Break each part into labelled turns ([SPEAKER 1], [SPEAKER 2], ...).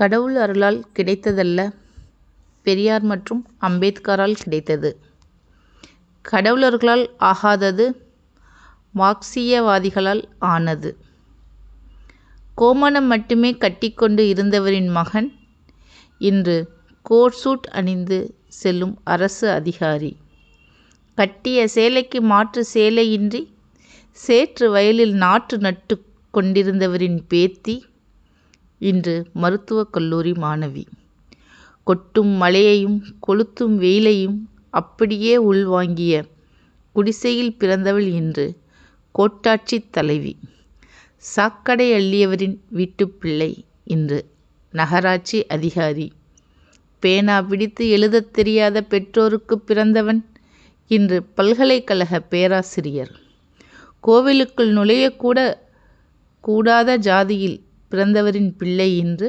[SPEAKER 1] கடவுள் அருளால் கிடைத்ததல்ல பெரியார் மற்றும் அம்பேத்கரால் கிடைத்தது. கடவுளர்களால் ஆகாதது மார்க்சியவாதிகளால் ஆனது. கோமணம் மட்டுமே கட்டிக்கொண்டு இருந்தவரின் மகன் இன்று கோட் சூட் அணிந்து செல்லும் அரசு அதிகாரி. கட்டிய சேலைக்கு மாற்று சேலையின்றி சேற்று வயலில் நாற்று நட்டு கொண்டிருந்தவரின் பேத்தி இன்று மருத்துவக் கல்லூரி மாணவி. கொட்டும் மழையையும் கொளுத்தும் வெயிலையும் அப்படியே உள்வாங்கிய குடிசையில் பிறந்தவள் இன்று கோட்டாட்சித் தலைவி. சாக்கடை அள்ளியவரின் வீட்டுப் பிள்ளை இன்று நகராட்சி அதிகாரி. பேனா பிடித்து எழுதத் தெரியாத பெற்றோருக்குப் பிறந்தவன் இன்று பல்கலைக்கழக பேராசிரியர். கோவிலுக்குள் நுழையக்கூட கூடாத ஜாதியில் பிறந்தவரின் பிள்ளை இன்று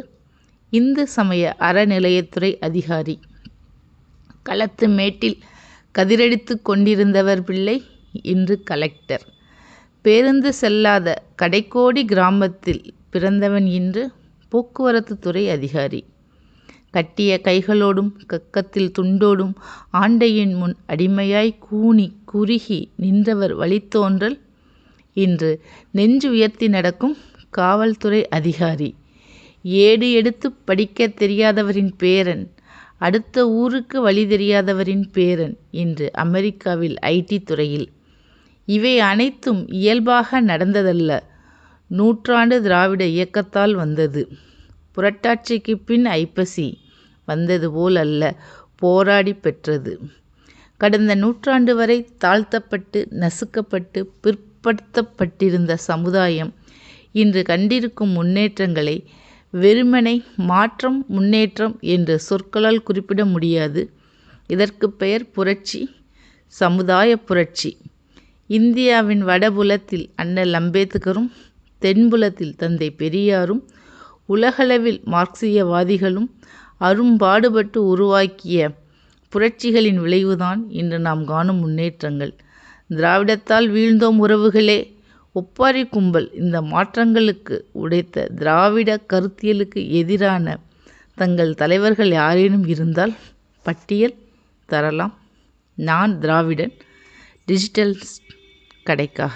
[SPEAKER 1] இந்து சமய அறநிலையத்துறை அதிகாரி. களத்து மேட்டில் கதிரடித்துக் கொண்டிருந்தவர் பிள்ளை இன்று கலெக்டர். பேருந்து செல்லாத கடைக்கோடி கிராமத்தில் பிறந்தவன் இன்று போக்குவரத்து துறை அதிகாரி. கட்டிய கைகளோடும் கக்கத்தில் துண்டோடும் ஆண்டையின் முன் அடிமையாய் கூனி குறுகி நின்றவர் வழித்தோன்றல் இன்று நெஞ்சு உயர்த்தி நடக்கும் காவல்துறை அதிகாரி. ஏடு எடுத்துப் படிக்கத் தெரியாதவரின் பேரன் அடுத்த ஊருக்கு வழி தெரியாதவரின் பேரன் இன்று அமெரிக்காவில் ஐ. டி. துறையில். இவை அனைத்தும் இயல்பாக நடந்ததல்ல நூற்றாண்டு திராவிட இயக்கத்தால் வந்தது. புரட்டாசிக்குப் பின் ஐப்பசி வந்தது போல் அல்ல போராடிப் பெற்றது. கடந்த நூற்றாண்டு வரை தாழ்த்தப்பட்டு நசுக்கப்பட்டு பிற்படுத்தப்பட்டிருந்த சமுதாயம் இன்று கண்டிருக்கும் முன்னேற்றங்களை வெறுமனே மாற்றம் முன்னேற்றம் என்ற சொற்களால் குறிப்பிட முடியாது. இதற்கு பெயர் புரட்சி சமுதாயப் புரட்சி. இந்தியாவின் வடபுலத்தில் அண்ணல் அம்பேத்கரும் தென்புலத்தில் தந்தை பெரியாரும் உலகளவில் மார்க்சியவாதிகளும் அரும்பாடுபட்டு உருவாக்கிய புரட்சிகளின் விளைவுதான் இன்று நாம் காணும் முன்னேற்றங்கள். திராவிடத்தால் வீழ்ந்தோம் உறவுகளே ஒப்பாரி கும்பல் இந்த மாற்றங்களுக்கு உடைத்த திராவிடக் கருத்தியலுக்கு எதிரான தங்கள் தலைவர்கள் யாரேனும் இருந்தால் பட்டியல் தரலாம். நான் திராவிடன் டிஜிட்டல்ஸ் கடைக்காக